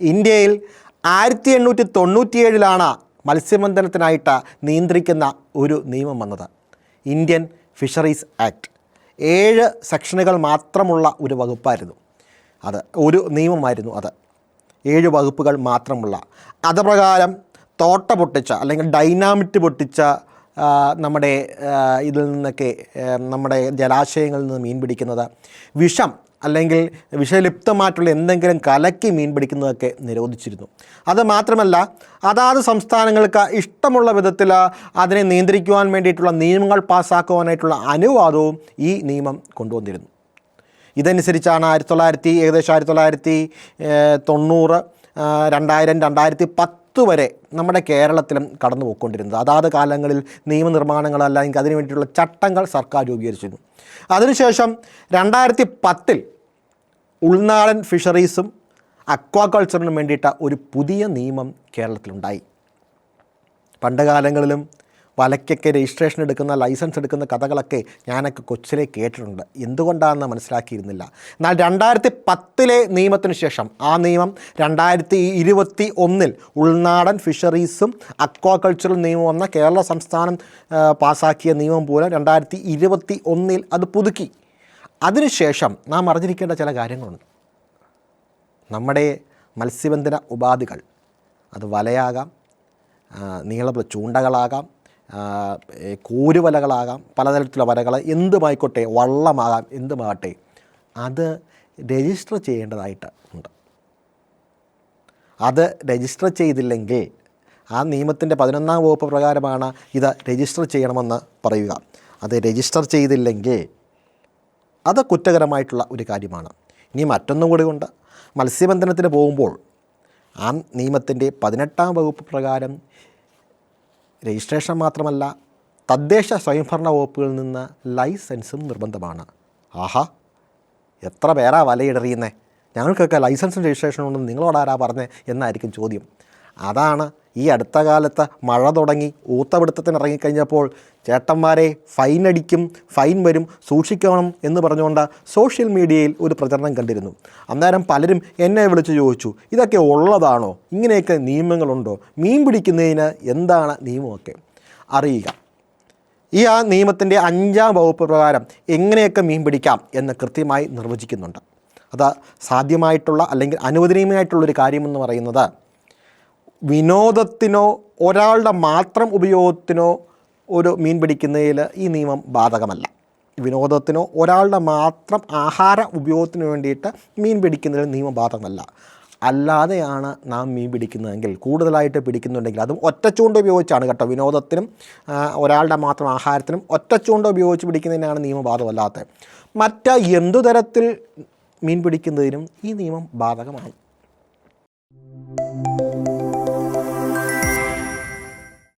ഇന്ത്യയിൽ ആയിരത്തി എണ്ണൂറ്റി തൊണ്ണൂറ്റിയേഴിലാണ് മത്സ്യബന്ധനത്തിനായിട്ട് നിയന്ത്രിക്കുന്ന ഒരു നിയമം വന്നത്. Indian fisheries act. ഏഴ് സെക്ഷനുകൾ മാത്രമുള്ള ഒരു വകുപ്പായിരുന്നു അത്. ഒരു നിയമമായിരുന്നു അത്. ഏഴ് വകുപ്പുകൾ മാത്രമുള്ള. അത് പ്രകാരം തോട്ട പൊട്ടിച്ച അല്ലെങ്കിൽ ഡൈനാമിറ്റ് പൊട്ടിച്ച നമ്മുടെ ഇതിൽ നിന്നൊക്കെ നമ്മുടെ ജലാശയങ്ങളിൽ നിന്ന് മീൻ പിടിക്കുന്നത് വിഷം അല്ലെങ്കിൽ വിഷലിപ്തമായിട്ടുള്ള എന്തെങ്കിലും കലക്കി മീൻ പിടിക്കുന്നതൊക്കെ നിരോധിച്ചിരുന്നു. അത് മാത്രമല്ല അതാത് സംസ്ഥാനങ്ങൾക്ക് ഇഷ്ടമുള്ള വിധത്തിൽ അതിനെ നിയന്ത്രിക്കുവാൻ വേണ്ടിയിട്ടുള്ള നിയമങ്ങൾ പാസ്സാക്കുവാനായിട്ടുള്ള അനുവാദവും ഈ നിയമം കൊണ്ടുവന്നിരുന്നു. ഇതനുസരിച്ചാണ് ആയിരത്തി തൊള്ളായിരത്തി ഏകദേശം ആയിരത്തി തൊള്ളായിരത്തി തൊണ്ണൂറ് രണ്ടായിരം രണ്ടായിരത്തി പത്ത് വരെ നമ്മുടെ കേരളത്തിലും കടന്നു പോയിക്കൊണ്ടിരുന്നത് അതാത് കാലങ്ങളിൽ നിയമനിർമ്മാണങ്ങൾ അല്ലെങ്കിൽ അതിനു വേണ്ടിയിട്ടുള്ള ചട്ടങ്ങൾ സർക്കാർ രൂപീകരിച്ചിരുന്നു. അതിനുശേഷം രണ്ടായിരത്തി പത്തിൽ ഉൾനാടൻ ഫിഷറീസും അക്വാകൾച്ചറിനും വേണ്ടിയിട്ട ഒരു പുതിയ നിയമം കേരളത്തിലുണ്ടായി. പണ്ട് കാലങ്ങളിലും വലയ്ക്കൊക്കെ രജിസ്ട്രേഷൻ എടുക്കുന്ന ലൈസൻസ് എടുക്കുന്ന കഥകളൊക്കെ ഞാനൊക്കെ കൊച്ചിലെ കേട്ടിട്ടുണ്ട്. എന്തുകൊണ്ടാണെന്ന് മനസ്സിലാക്കിയിരുന്നില്ല. എന്നാൽ രണ്ടായിരത്തി പത്തിലെ നിയമത്തിന് ശേഷം ആ നിയമം രണ്ടായിരത്തി ഇരുപത്തി ഒന്നിൽ ഉൾനാടൻ ഫിഷറീസും അക്വാകൾച്ചറൽ നിയമം വന്ന കേരള സംസ്ഥാനം പാസാക്കിയ നിയമം പോലെ രണ്ടായിരത്തി ഇരുപത്തി ഒന്നിൽ അത് പുതുക്കി. അതിനുശേഷം നാം അറിഞ്ഞിരിക്കേണ്ട ചില കാര്യങ്ങളുണ്ട്. നമ്മുടെ മത്സ്യബന്ധന ഉപാധികൾ അത് വലയാകാം നീളമുള്ള ചൂണ്ടകളാകാം കൂരുവലകളാകാം പലതരത്തിലുള്ള വലകൾ എന്തുമായിക്കോട്ടെ വള്ളമാകാം എന്തുമാകട്ടെ അത് രജിസ്റ്റർ ചെയ്യേണ്ടതായിട്ട് ഉണ്ട്. അത് രജിസ്റ്റർ ചെയ്തില്ലെങ്കിൽ ആ നിയമത്തിന്റെ പതിനൊന്നാം വകുപ്പ് പ്രകാരമാണ് ഇത് രജിസ്റ്റർ ചെയ്യണമെന്ന് പറയുക. അത് രജിസ്റ്റർ ചെയ്തില്ലെങ്കിൽ അത് കുറ്റകരമായിട്ടുള്ള ഒരു കാര്യമാണ്. ഇനി മറ്റൊന്നും കൂടി ഉണ്ട്. മത്സ്യബന്ധനത്തിന് പോകുമ്പോൾ ആ നിയമത്തിന്റെ പതിനെട്ടാം വകുപ്പ് പ്രകാരം രജിസ്ട്രേഷൻ മാത്രമല്ല തദ്ദേശ സ്വയംഭരണ വകുപ്പുകളിൽ നിന്ന് ലൈസൻസും നിർബന്ധമാണ്. ആഹാ എത്ര പേരാ വലയിടറിയുന്നേ? ഞങ്ങൾക്കൊക്കെ ലൈസൻസും രജിസ്ട്രേഷനും ഉണ്ടെന്ന് നിങ്ങളോട് ആരാ പറഞ്ഞേ എന്നായിരിക്കും ചോദ്യം. അതാണ് ഈ അടുത്ത കാലത്ത് മഴ തുടങ്ങി ഊത്തപിടുത്തത്തിന് ഇറങ്ങിക്കഴിഞ്ഞപ്പോൾ ചേട്ടന്മാരെ ഫൈൻ അടിക്കും ഫൈൻ വരും സൂക്ഷിക്കണം എന്ന് പറഞ്ഞുകൊണ്ട് സോഷ്യൽ മീഡിയയിൽ ഒരു പ്രചരണം കണ്ടിരുന്നു. അന്നേരം പലരും എന്നെ വിളിച്ച് ചോദിച്ചു ഇതൊക്കെ ഉള്ളതാണോ? ഇങ്ങനെയൊക്കെ നിയമങ്ങളുണ്ടോ? മീൻ പിടിക്കുന്നതിന് എന്താണ് നിയമമൊക്കെ? അറിയുക. ഈ ആ നിയമത്തിന്റെ അഞ്ചാം വകുപ്പ് പ്രകാരം എങ്ങനെയൊക്കെ മീൻ പിടിക്കാം എന്ന് കൃത്യമായി നിർവചിക്കുന്നുണ്ട്. അത് സാധ്യമായിട്ടുള്ള അല്ലെങ്കിൽ അനുവദനീയമായിട്ടുള്ളൊരു കാര്യമെന്ന് പറയുന്നത് വിനോദത്തിനോ ഒരാളുടെ മാത്രം ഉപയോഗത്തിനോ ഒരു മീൻ പിടിക്കുന്നതിൽ ഈ നിയമം ബാധകമല്ല. വിനോദത്തിനോ ഒരാളുടെ മാത്രം ആഹാര ഉപയോഗത്തിന് വേണ്ടിയിട്ട് മീൻ പിടിക്കുന്നതിൽ നിയമം ബാധകമല്ല. അല്ലാതെയാണ് നാം മീൻ പിടിക്കുന്നതെങ്കിൽ കൂടുതലായിട്ട് പിടിക്കുന്നുണ്ടെങ്കിൽ അതും ഒറ്റച്ചൂണ്ട് ഉപയോഗിച്ചാണ് കേട്ടോ. വിനോദത്തിനും ഒരാളുടെ മാത്രം ആഹാരത്തിനും ഒറ്റച്ചൂണ്ട ഉപയോഗിച്ച് പിടിക്കുന്നതിനാണ് നിയമം ബാധകമല്ലാത്തത്. മറ്റ് എന്തു തരത്തിൽ മീൻ പിടിക്കുന്നതിനും ഈ നിയമം ബാധകമാണ്